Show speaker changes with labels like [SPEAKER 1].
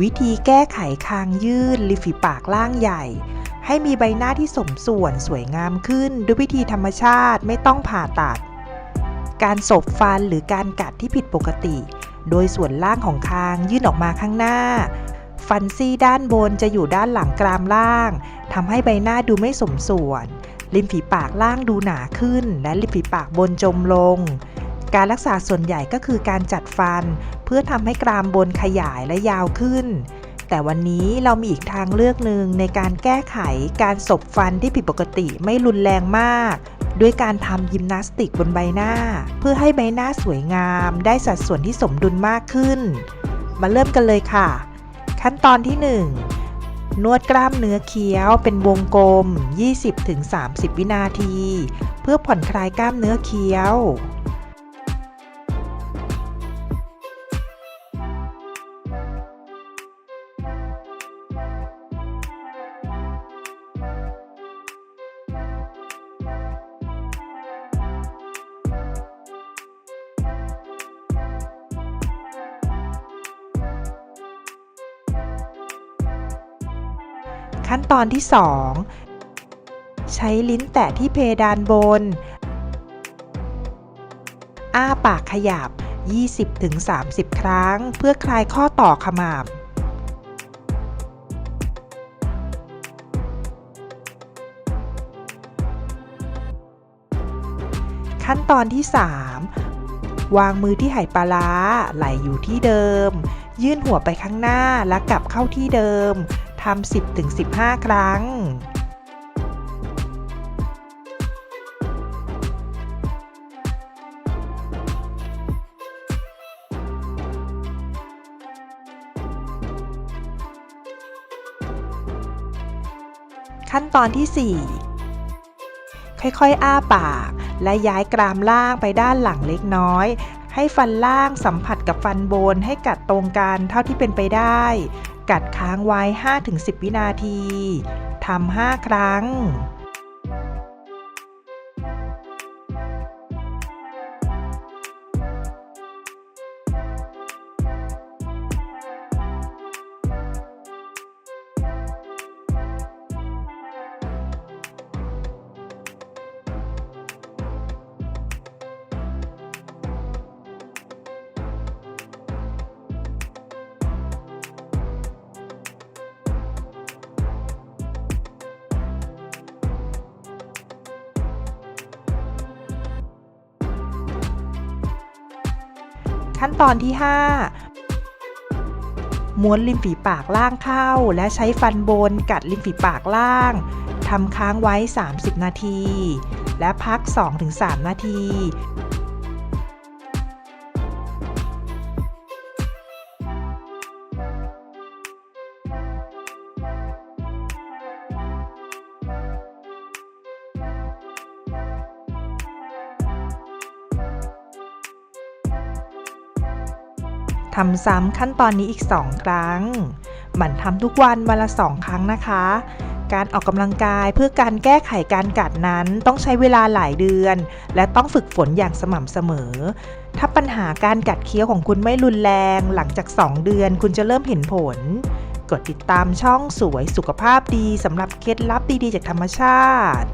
[SPEAKER 1] วิธีแก้ไขคางยืดริมฝีปากล่างใหญ่ ให้มีใบหน้าที่สมส่วนสวยงามขึ้นด้วยวิธีธรรมชาติไม่ต้องผ่าตัด การสบฟันหรือการกัดที่ผิดปกติ โดยส่วนล่างของคางยื่นออกมาข้างหน้า ฟันซี่ด้านบนจะอยู่ด้านหลังกรามล่างทำให้ใบหน้าดูไม่สมส่วนริมฝีปากล่างดูหนาขึ้น และริมฝีปากบนจมลง การรักษาส่วนใหญ่ก็คือการจัดฟัน เพื่อทำให้กรามบนขยายและยาวขึ้น แต่วันนี้เรามีอีกทางเลือกหนึ่งในการแก้ไขการสบฟันที่ผิดปกติไม่รุนแรงมาก ด้วยการทำยิมนาสติกบนใบหน้า เพื่อให้ใบหน้าสวยงาม ได้สัดส่วนที่สมดุลมากขึ้น มาเริ่มกันเลยค่ะ ขั้นตอนที่ 1นวดกล้ามเนื้อเคี้ยวเป็นวงกลม 20-30 วินาที เพื่อผ่อนคลายกล้ามเนื้อเคี้ยว ขั้นตอนที่ 2 ใช้ลิ้นแตะที่เพดานบน อ้าปากขยับ 20-30 ครั้ง เพื่อคลายข้อต่อขมับขั้นตอนที่ 3 วางมือที่ไหปลาร้าไหลอยู่ที่เดิม ยื่นหัวไปข้างหน้าและกลับเข้าที่เดิม ทำ10-15 ครั้งขั้นตอนที่ 4 ค่อยๆ อ้าปาก และย้ายกรามล่างไปด้านหลังเล็กน้อย ให้ฟันล่างสัมผัสกับฟันบนให้กัดตรงกันเท่าที่เป็นไปได้ กัดค้างไว้ 5-10 วินาทีทำ5ครั้ง ขั้นตอนที่ 5 ม้วนริมฝีปากล่างเข้า และใช้ฟันบนกัดริมฝีปากล่างทำค้างไว้ 30 นาที และพัก 2-3 นาที ทำซ้ำขั้นตอนนี้อีก 2 ครั้ง หมั่นทำทุกวันวันละ 2 ครั้งนะคะ การออกกำลังกายเพื่อการแก้ไขการกัดนั้นต้องใช้เวลาหลายเดือน และต้องฝึกฝนอย่างสม่ำเสมอ ถ้าปัญหาการกัดเคี้ยวของคุณไม่รุนแรงหลังจาก 2 เดือนคุณจะเริ่มเห็นผล กดติดตามช่องสวยสุขภาพดีสำหรับเคล็ดลับดีๆ จากธรรมชาติ